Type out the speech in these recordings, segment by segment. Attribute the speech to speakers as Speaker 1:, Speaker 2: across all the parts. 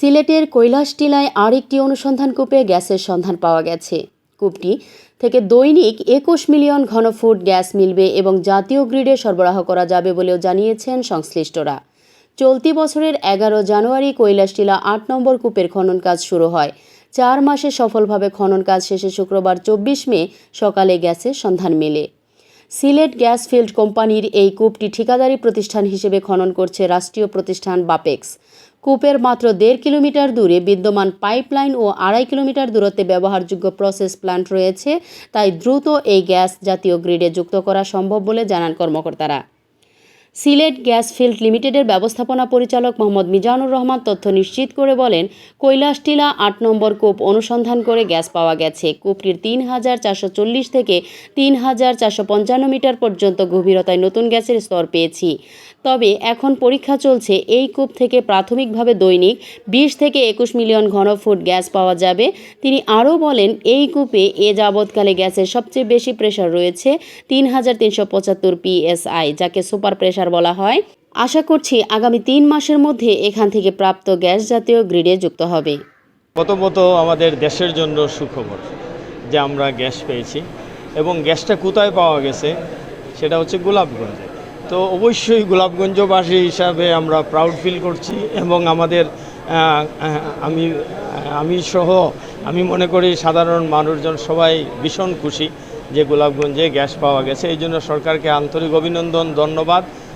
Speaker 1: সিলেটের কৈলাসটিলায় আরেকটি অনুসন্ধান কূপে গ্যাসের সন্ধান পাওয়া গেছে। কূপটি থেকে দৈনিক একুশ মিলিয়ন ঘনফুট গ্যাস মিলবে এবং জাতীয় গ্রিডে সরবরাহ করা যাবে বলেও জানিয়েছেন সংশ্লিষ্টরা। চলতি বছরের এগারো জানুয়ারি কৈলাসটিলা আট নম্বর কূপের খনন কাজ শুরু হয়। চার মাসে সফলভাবে খনন কাজ শেষে শুক্রবার চব্বিশ মে সকালে গ্যাসের সন্ধান মেলে। সিলেট গ্যাস ফিল্ড কোম্পানির এই কূপটি ঠিকাদারি প্রতিষ্ঠান হিসেবে খনন করছে রাষ্ট্রীয় প্রতিষ্ঠান বাপেক্স। কূপের মাত্র দেড় কিলোমিটার দূরে বিদ্যমান পাইপলাইন ও আড়াই কিলোমিটার দূরত্বে ব্যবহারযোগ্য প্রসেস প্ল্যান্ট রয়েছে। তাই দ্রুত এই গ্যাস জাতীয় গ্রিডে যুক্ত করা সম্ভব বলে জানান কর্মকর্তারা। সিলেট গ্যাস ফিল্ড লিমিটেডের ব্যবস্থাপনা পরিচালক মোহাম্মদ মিজানুর রহমান তথ্য নিশ্চিত করে বলেন, কৈলাসটিলা আট নম্বর কূপ অনুসন্ধান করে গ্যাস পাওয়া গেছে। কূপটির তিন হাজার চারশো চল্লিশ থেকে তিন হাজার চারশো পঞ্চান্ন মিটার পর্যন্ত গভীরতায় নতুন গ্যাসের স্তর পেয়েছি। তবে এখন পরীক্ষা চলছে, এই কূপ থেকে প্রাথমিকভাবে দৈনিক বিশ থেকে একুশ মিলিয়ন ঘনফুট গ্যাস পাওয়া যাবে। তিনি আরও বলেন, এই কূপে এ যাবৎকালে গ্যাসের সবচেয়ে বেশি প্রেশার রয়েছে তিন হাজার তিনশো পঁচাত্তর পিএসআই, যাকে সুপার প্রেশার বলা হয়। আশা করছি আগামী তিন মাসের মধ্যে এখান থেকে প্রাপ্ত গ্যাস জাতীয় গ্রিডে যুক্ত হবে।
Speaker 2: প্রথমত আমাদের দেশের জন্য সুখবর যে আমরা গ্যাস পেয়েছি এবং গ্যাসটা কোথায় পাওয়া গেছে সেটা হচ্ছে গোলাপগঞ্জে। তো অবশ্যই গোলাপগঞ্জবাসী হিসাবে আমরা প্রাউড ফিল করছি এবং আমাদের আমি আমি সহ, আমি মনে করি সাধারণ মানুষজন সবাই ভীষণ খুশি যে গোলাপগঞ্জে গ্যাস পাওয়া গেছে। এই জন্য সরকারকে আন্তরিক অভিনন্দন, ধন্যবাদ।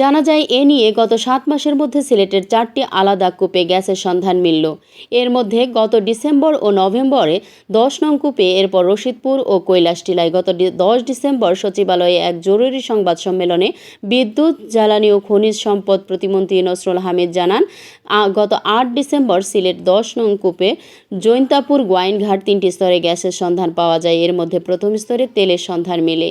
Speaker 1: জানা যায়, এ নিয়ে গত সাত মাসের মধ্যে সিলেটের চারটি আলাদা কূপে গ্যাসের সন্ধান মিলল। এর মধ্যে গত ডিসেম্বর ও নভেম্বরে দশ নং কূপে, এরপর রশিদপুর ও কৈলাসটিলায় গত দশ ডিসেম্বর সচিবালয়ে এক জরুরি সংবাদ সম্মেলনে বিদ্যুৎ, জ্বালানি ও খনিজ সম্পদ প্রতিমন্ত্রী নসরুল হামিদ জানান গত আট ডিসেম্বর সিলেট দশ নং কূপে জৈন্তাপুর গোয়াইনঘাট তিনটি স্তরে গ্যাসের সন্ধান পাওয়া যায়। এর মধ্যে প্রথম স্তরে তেলের সন্ধান মেলে।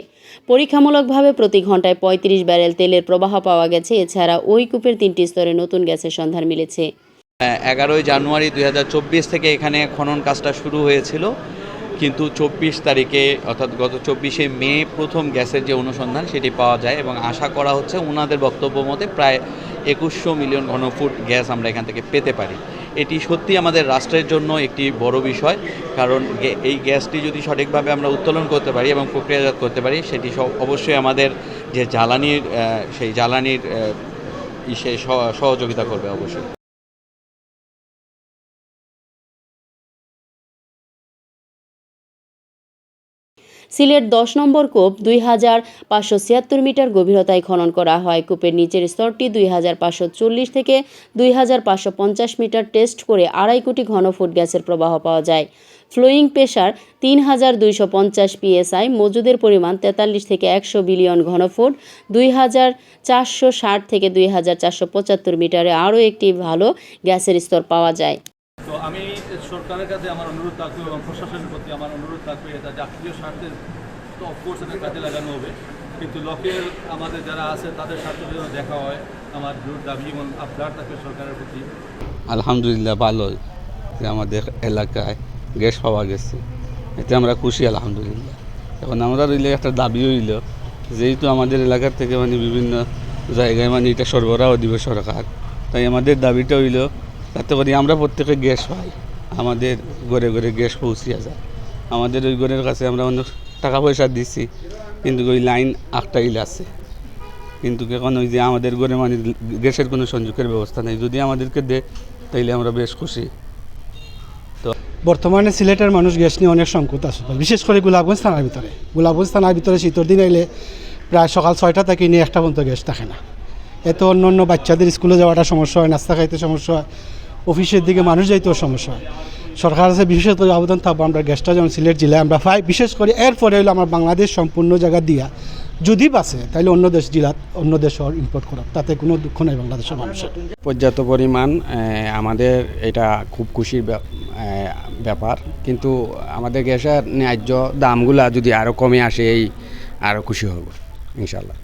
Speaker 1: পরীক্ষামূলকভাবে প্রতি ঘন্টায় পঁয়ত্রিশ ব্যারেল তেলের প্রবাহ পাওয়া গেছে। এছাড়া ওই কূপের তিনটি স্তরে নতুন গ্যাসের সন্ধান মিলেছে।
Speaker 3: এগারোই জানুয়ারি দুই হাজার চব্বিশ থেকে এখানে খনন কাজটা শুরু হয়েছিল। কিন্তু চব্বিশ তারিখে, অর্থাৎ গত চব্বিশে মে প্রথম গ্যাসের যে অনুসন্ধান, সেটি পাওয়া যায় এবং আশা করা হচ্ছে ওনাদের বক্তব্য মতে প্রায় একুশশো মিলিয়ন ঘনফুট গ্যাস আমরা এখান থেকে পেতে পারি। এটি সত্যি আমাদের রাষ্ট্রের জন্য একটি বড় বিষয়, কারণ এই গ্যাসটি যদি সঠিকভাবে আমরা উত্তোলন করতে পারি এবং প্রক্রিয়াজাত করতে পারি, সেটি সব, অবশ্যই আমাদের যে জ্বালানির সেই জ্বালানির ইসে সহ- সহযোগিতা করবে অবশ্যই।
Speaker 1: সিলেট দশ নম্বর কূপ দুই হাজার পাঁচশো ছিয়াত্তর মিটার গভীরতায় খনন করা হয়। কূপের নিচের স্তরটি দুই হাজার পাঁচশো চল্লিশ থেকে দুই হাজার পাঁচশো পঞ্চাশ মিটার টেস্ট করে আড়াই কোটি ঘনফুট গ্যাসের প্রবাহ পাওয়া যায়। ফ্লোয়িং প্রেশার তিন হাজার দুইশো পঞ্চাশ পিএসআই, মজুদের পরিমাণ তেতাল্লিশ থেকে একশো বিলিয়ন ঘনফুট দুই হাজার চারশো ষাট থেকে দুই হাজার চারশো পঁচাত্তর মিটারে আরও একটি ভালো গ্যাসের স্তর পাওয়া যায়।
Speaker 4: তো আমি সরকারের কাছে আমার অনুরোধ থাকবে এবং প্রশাসনের প্রতি আমার থাকবে এটা জাতীয় স্বার্থের তো অফকোর্স এটা কাজে লাগানো হবে। কিন্তু লোকের আমাদের যারা আছে, তাদের স্বার্থের জন্য দেখা হয়। আমার জোর দাবি এবং আবদার থাকবে সরকারের প্রতি।
Speaker 5: আলহামদুলিল্লাহ, ভালো যে আমাদের এলাকায় গ্যাস পাওয়া গেছে। এতে আমরা খুশি, আলহামদুলিল্লাহ। এখন আমরা রইলে একটা দাবি হইল, যেহেতু আমাদের এলাকার থেকে মানে বিভিন্ন জায়গায় মানে এটা সরবরাহ দিবে সরকার, তাই আমাদের দাবিটা হইল তাতে করে আমরা প্রত্যেকে গ্যাস পাই, আমাদের ঘরে ঘরে গ্যাস পৌঁছিয়া যায়। আমাদের ওই ঘরের কাছে আমরা অনেক টাকা পয়সা দিছি, কিন্তু ওই লাইন আটটাইল আছে। কিন্তু এখন ওই যে আমাদের ঘরে মানে গ্যাসের কোনো সংযোগের ব্যবস্থা নেই। যদি আমাদেরকে দেয় তাইলে আমরা বেশ খুশি।
Speaker 6: তো বর্তমানে সিলেটের মানুষ গ্যাস নিয়ে অনেক সংকট আছে। বিশেষ করে গোলাপগঞ্জ থানার ভিতরে। গোলাপগঞ্জ থানার ভিতরে শীতের দিন এলে প্রায় সকাল ছয়টা থেকে নিয়ে একটা পর্যন্ত গ্যাস থাকে না। এত অন্য অন্য বাচ্চাদের স্কুলে যাওয়াটা সমস্যা হয়, নাস্তা খাইতে সমস্যা হয়, অফিসের দিকে মানুষ যাইতেও সমস্যা হয়। সরকার কাছে বিশেষত আবেদন থাকব আমরা গ্যাসটা যেমন সিলেট জেলায় আমরা পাই। বিশেষ করে এরপরে হলো আমার বাংলাদেশ সম্পূর্ণ জায়গা দিয়া যদি বাসে, তাহলে অন্য দেশ জেলাত, অন্য দেশ ইম্পোর্ট করা তাতে কোনো দুঃখ নেই বাংলাদেশের মানুষের।
Speaker 7: পর্যাপ্ত পরিমাণ আমাদের এটা খুব খুশির ব্যাপ- ব্যাপার। কিন্তু আমাদের গ্যাসের ন্যায্য দামগুলা যদি আরও কমে আসে, এই আরও খুশি হব ইনশাল্লাহ